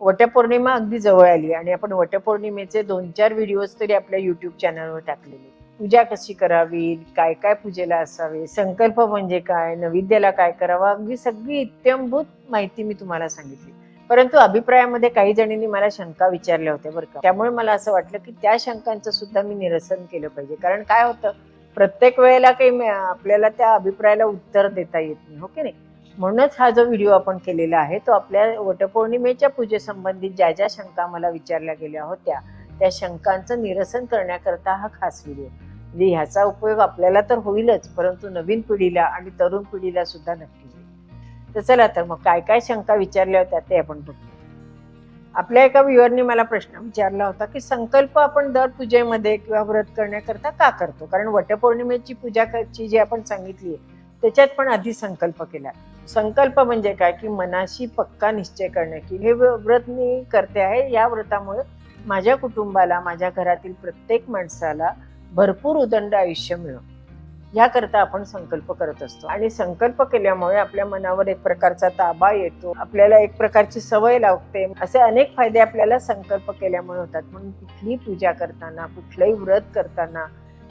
वटपौर्णिमा अगदी जवळ आली आणि आपण वटपौर्णिमेचे दोन चार व्हिडिओज तरी आपल्या युट्यूब चॅनलवर टाकलेले. पूजा कशी करावी? काय काय पूजेला असावे? संकल्प म्हणजे काय? नैवेद्याला काय करावं? अगदी सगळी इत्यंभूत माहिती मी तुम्हाला सांगितली. परंतु अभिप्रायामध्ये काही जणींनी मला शंका विचारल्या होत्या बरं का. त्यामुळे मला असं वाटलं की त्या शंकांचं सुद्धा मी निरसन केलं पाहिजे. कारण काय होतं? प्रत्येक वेळेला काही आपल्याला त्या अभिप्रायाला उत्तर देता येत नाही. हो की नाही? म्हणूनच हा जो व्हिडिओ आपण केलेला आहे तो आपल्या वटपौर्णिमेच्या पूजेसंबंधित ज्या ज्या शंका मला विचारल्या गेल्या होत्या त्या शंकांचं निरसन करण्याकरता हा खास व्हिडिओ. म्हणजे ह्याचा उपयोग आपल्याला तर होईलच परंतु नवीन पिढीला आणि तरुण पिढीला सुद्धा नक्की होईल. तर चला तर मग काय काय शंका विचारल्या होत्या ते आपण बघू आपल्या एका व्ह्युअरने मला प्रश्न विचारला होता की संकल्प आपण दर पूजेमध्ये किंवा व्रत करण्याकरता का करतो? कारण वटपौर्णिमेची पूजा जी आपण सांगितली त्याच्यात पण आधी संकल्प केला. संकल्प म्हणजे काय? की मनाशी पक्का निश्चय करणे. की हे व्रत मी करते आहे या व्रतामुळे माझ्या कुटुंबाला माझ्या घरातील प्रत्येक माणसाला भरपूर उदंड आयुष्य मिळो याकरता आपण संकल्प करत असतो. आणि संकल्प केल्यामुळे आपल्या मनावर एक प्रकारचा ताबा येतो. आपल्याला एक प्रकारची सवय लागते. असे अनेक फायदे आपल्याला संकल्प केल्यामुळे होतात. म्हणून कुठलीही पूजा करताना कुठलंही व्रत करताना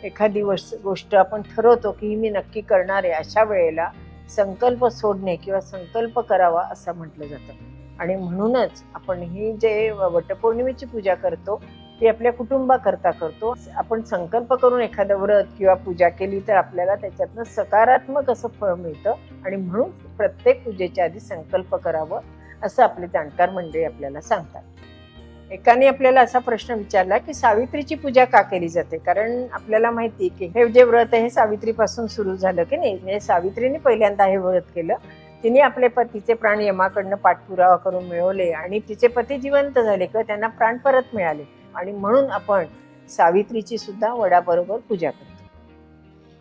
एखादी वस- गोष्ट आपण ठरवतो की ही मी नक्की करणार आहे अशा वेळेला संकल्प सोडणे किंवा संकल्प करावा असं म्हटलं जातं. आणि म्हणूनच आपण ही जे वटपौर्णिमेची पूजा करतो ती आपल्या कुटुंबाकरता करतो. आपण संकल्प करून एखादं व्रत किंवा पूजा केली तर आपल्याला त्याच्यातनं सकारात्मक असं फळ मिळतं. आणि म्हणून प्रत्येक पूजेच्या आधी संकल्प करावं असं आपले जाणकार मंडळी आपल्याला सांगतात. एकाने आपल्याला असा प्रश्न विचारला की सावित्रीची पूजा का केली जाते? कारण आपल्याला माहिती की हे जे व्रत आहे हे सावित्रीपासून सुरू झालं की नाही? म्हणजे सावित्रीने पहिल्यांदा हे व्रत केलं. तिने आपले पतीचे प्राण यमाकडनं पाठपुरावा करून मिळवले आणि तिचे पती जिवंत झाले किंवा त्यांना प्राण परत मिळाले. आणि म्हणून आपण सावित्रीची सुद्धा वडाबरोबर पूजा करतो.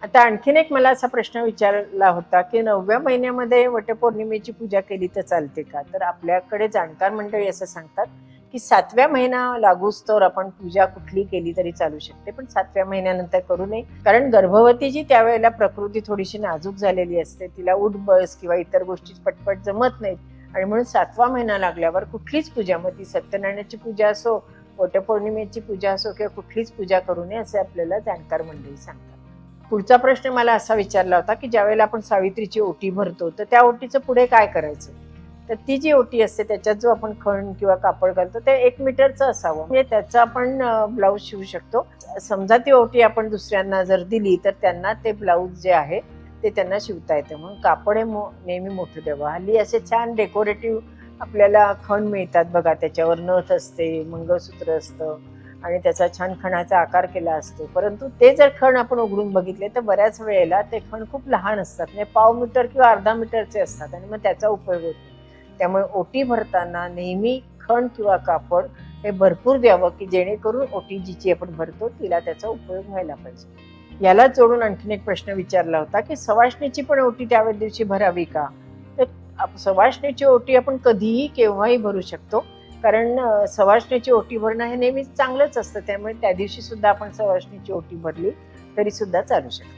आता आणखीन एक मला असा प्रश्न विचारला होता की नवव्या महिन्यामध्ये वटपौर्णिमेची पूजा केली तर चालते का? तर आपल्याकडे जाणकार मंडळी असं सांगतात की सातव्या महिना लागूच तर आपण पूजा कुठली केली तरी चालू शकते पण सातव्या महिन्यानंतर करू नये. कारण गर्भवतीची त्यावेळेला प्रकृती थोडीशी नाजूक झालेली असते तिला उठ बस किंवा इतर गोष्टी पटपट जमत नाहीत. आणि म्हणून सातवा महिना लागल्यावर कुठलीच पूजा मग ती सत्यनारायणाची पूजा असो वटपौर्णिमेची पूजा असो किंवा कुठलीच पूजा करू नये असे आपल्याला जाणकार मंडळी सांगतात. पुढचा प्रश्न मला असा विचारला होता की ज्यावेळेला आपण सावित्रीची ओटी भरतो तर त्या ओटीचं पुढे काय करायचं? तर ती जी ओटी असते त्याच्यात जो आपण खण किंवा कापड घालतो ते एक मीटरचं असावं. म्हणजे त्याचं आपण ब्लाऊज शिवू शकतो. समजा ती ओटी आपण दुसऱ्यांना जर दिली तर त्यांना ते ब्लाऊज जे आहे ते त्यांना शिवता येते. म्हणून कापड हे मो नेहमी मोठं द्यावं. हल्ली असे छान डेकोरेटिव्ह आपल्याला खण मिळतात बघा त्याच्यावर नथ असते मंगळसूत्र असतं आणि त्याचा छान खणाचा आकार केला असतो. परंतु ते जर खण आपण उघडून बघितले तर बऱ्याच वेळेला ते खण खूप लहान असतात. म्हणजे पाव मीटर किंवा अर्धा मीटरचे असतात आणि मग त्याचा उपयोग होतो. त्यामुळे ओटी भरताना नेहमी खण किंवा कापड हे भरपूर द्यावं की जेणेकरून ओटी जिची आपण भरतो तिला त्याचा उपयोग व्हायला पाहिजे. याला जोडून आणखीन एक प्रश्न विचारला होता की सवाष्णीची पण ओटी त्यावेळेस दिवशी भरावी का? तर आप- सवाष्णीची ओटी आपण कधीही केव्हाही भरू शकतो. कारण अं, सवाष्णीची ओटी भरणं हे नेहमीच चांगलंच असतं. त्यामुळे त्या दिवशी सुद्धा आपण सवाष्णीची ओटी भरली तरी सुद्धा चालू शकतो.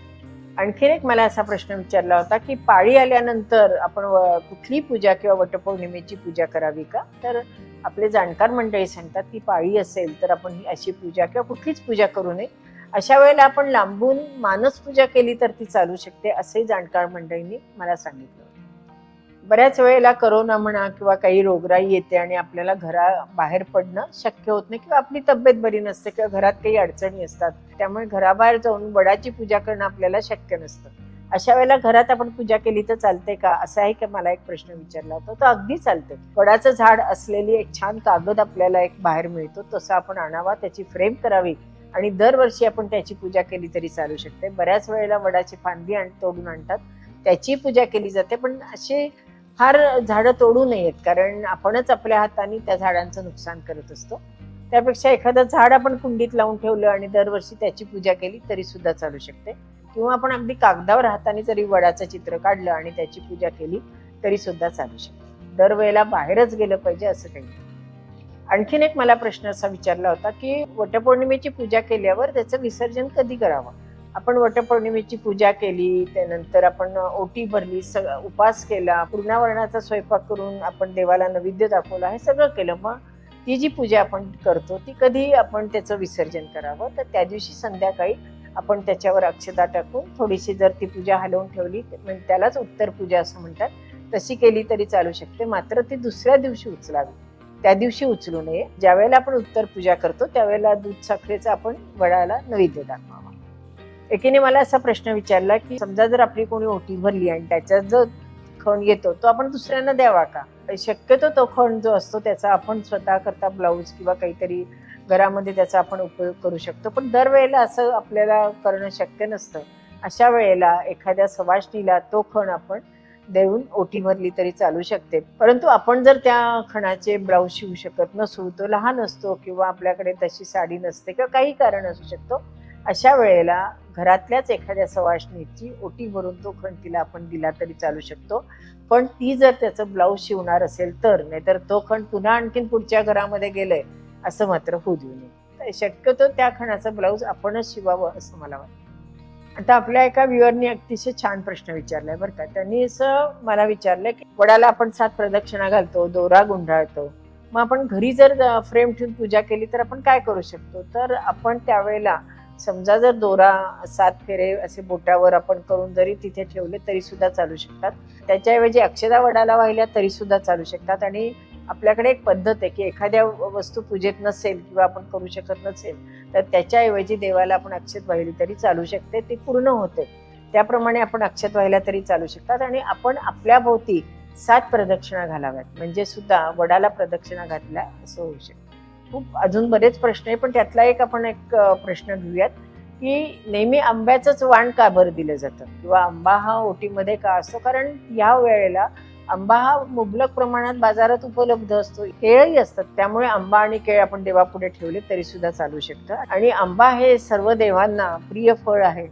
आणखीन एक मला असा प्रश्न विचारला होता की पाळी आल्यानंतर आपण व- कुठली पूजा किंवा वटपौर्णिमेची पूजा करावी का? तर आपले जाणकार मंडळी सांगतात की पाळी असेल तर आपण ही अशी पूजा किंवा कुठलीच पूजा करू नये. अशा वेळेला आपण लांबून मानस पूजा केली तर ती चालू शकते असे जाणकार मंडळींनी मला सांगितलं. बऱ्याच वेळेला करोना म्हणा किंवा काही रोगराई येते आणि आपल्याला घरा बाहेर पडणं शक्य होत नाही किंवा आपली तब्येत बरी नसते किंवा घरात काही अडचणी असतात त्यामुळे घराबाहेर जाऊन वडाची पूजा करणं आपल्याला शक्य नसतं. अशा वेळेला घरात आपण पूजा केली तर चालते का? असा आहे की? मला एक प्रश्न विचारला होता. तो अगदी चालते वडाचं झाड असलेली एक छान कागद आपल्याला एक बाहेर मिळतो. तसा आपण आणावा त्याची फ्रेम करावी आणि दरवर्षी आपण त्याची पूजा केली तरी चालू शकते. बऱ्याच वेळेला वडाची फांदी आण तोडून आणतात. त्याची पूजा केली जाते. पण असे फार झाडं तोडू नयेत कारण आपणच आपल्या हाताने त्या झाडांचं नुकसान करत असतो. त्यापेक्षा एखादं झाड आपण कुंडीत लावून ठेवलं आणि दरवर्षी त्याची पूजा केली तरी सुद्धा चालू शकते. किंवा आपण अगदी कागदावर हाताने जरी वडाचं चित्र काढलं आणि त्याची पूजा केली तरी सुद्धा चालू शकते. दरवेळेला बाहेरच गेलं पाहिजे असं काही नाही. आणखीन एक मला प्रश्न असा विचारला होता की वटपौर्णिमेची पूजा केल्यावर त्याचं विसर्जन कधी करावं? आपण वटपौर्णिमेची पूजा केली त्यानंतर आपण ओटी भरली सग उपास केला पूर्णावरणाचा स्वयंपाक करून आपण देवाला नैवेद्य दाखवला हे सगळं केलं. मग ती जी पूजा आपण करतो ती कधी आपण त्याचं विसर्जन करावं? तर त्या दिवशी संध्याकाळी आपण त्याच्यावर अक्षता टाकून थोडीशी जर ती पूजा हलवून ठेवली म्हणजे त्यालाच उत्तर पूजा असं म्हणतात तशी केली तरी चालू शकते. मात्र ती दुसऱ्या दिवशी उचलावी. त्या दिवशी उचलू नये. ज्यावेळेला आपण उत्तर पूजा करतो त्यावेळेला दूध साखरेचा आपण वडाला नैवेद्य दाखवावा. एकीने मला असा प्रश्न विचारला की समजा जर आपली कोणी ओटी भरली आणि त्याच्यात जो खण येतो तो आपण दुसऱ्यांना द्यावा का? शक्यतो तो खण जो असतो त्याचा आपण स्वतः करता ब्लाऊज किंवा काहीतरी घरामध्ये त्याचा आपण उपयोग करू शकतो. पण दरवेळेला असं आपल्याला करणं शक्य नसतं. अशा वेळेला एखाद्या सवाष्णीला तो खण आपण देऊन ओटी भरली तरी चालू शकते. परंतु आपण जर त्या खणाचे ब्लाऊज शिवू शकत नसू तो लहान असतो किंवा आपल्याकडे तशी साडी नसते किंवा काही कारण असू शकतो अशा वेळेला घरातल्याच एखाद्या सवाशणीची ओटी भरून तो खण तिला आपण दिला तरी चालू शकतो. पण ती जर त्याचं ब्लाऊज शिवणार असेल तर नाहीतर तो खण पुन्हा आणखीन पुढच्या घरामध्ये गेलंय असं मात्र होऊ देऊ नये. शक्यतो त्या खणाचं ब्लाऊज आपणच शिवावं असं मला वाटतं. आता आपल्या एका व्ह्युअरनी अतिशय छान प्रश्न विचारलाय बरं का. त्यांनी असं मला विचारलंय की वडाला आपण सात प्रदक्षिणा घालतो दोरा गुंडाळतो. मग आपण घरी जर फ्रेम ठेवून पूजा केली तर आपण काय करू शकतो? तर आपण त्यावेळेला समजा जर दोरा सात फेरे असे बोटावर आपण करून जरी तिथे ठेवले तरी सुद्धा चालू शकतात. त्याच्याऐवजी अक्षदा वडाला वाहिल्या तरी सुद्धा चालू शकतात. आणि आपल्याकडे एक पद्धत आहे की एखाद्या वस्तू पूजेत नसेल किंवा आपण करू शकत नसेल तर त्याच्याऐवजी देवाला आपण अक्षत वाहिली तरी चालू शकते. ती पूर्ण होते. त्याप्रमाणे आपण अक्षत वाहिल्या तरी चालू शकतात. आणि आपण आपल्या भोवती सात प्रदक्षिणा घालाव्यात. म्हणजे सुद्धा वडाला प्रदक्षिणा घातल्या असं होऊ शकतं. खूप अजून बरेच प्रश्न आहे पण त्यातला एक आपण एक प्रश्न घेऊयात की नेहमी आंब्याचंच वाण का बरं दिलं जातं? किंवा आंबा हा ओटीमध्ये का असतो? कारण या वेळेला आंबा हा मुबलक प्रमाणात बाजारात उपलब्ध असतो. केळही असतात त्यामुळे आंबा आणि केळ आपण देवापुढे ठेवले तरी सुद्धा चालू शकतं. आणि आंबा हे सर्व देवांना प्रिय फळ आहे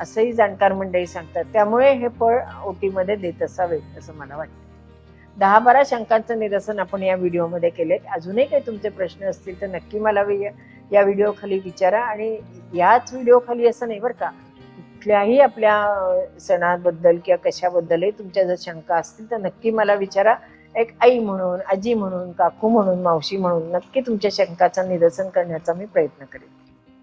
असंही जाणकार मंडळी सांगतात. त्यामुळे हे फळ ओटीमध्ये देत असावे असं मला वाटतं. दहा बारा शंकांचं निरसन आपण या व्हिडिओमध्ये केलेत. अजूनही काही तुमचे प्रश्न असतील तर नक्की मला वि- या व्हिडिओ खाली विचारा आणि याच व्हिडिओ खाली असं नाही बरं का. कुठल्याही आपल्या सणाबद्दल किंवा कशाबद्दलही तुमच्या जर शंका असतील तर नक्की मला विचारा. एक आई म्हणून आजी म्हणून काकू म्हणून मावशी म्हणून नक्की तुमच्या शंकाचं निरसन करण्याचा मी प्रयत्न करेन.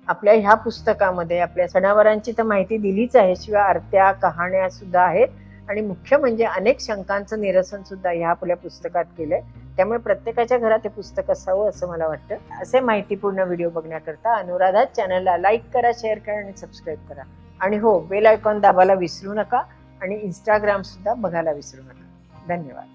आपल्या ह्या पुस्तकामध्ये आपल्या सणावारांची तर माहिती दिलीच आहे. शिवाय आरत्या कहाण्या सुद्धा आहेत. आणि मुख्य म्हणजे अनेक शंकांचं निरसन सुद्धा ह्या आपल्या पुस्तकात केलंय. त्यामुळे प्रत्येकाच्या घरात हे पुस्तक असावं असं मला वाटतं. असे माहितीपूर्ण व्हिडिओ बघण्याकरता अनुराधा चॅनलला लाईक करा शेअर करा आणि सबस्क्राईब करा. आणि हो बेल आयकॉन दाबायला विसरू नका आणि इंस्टाग्राम सुद्धा बघायला विसरू नका. धन्यवाद.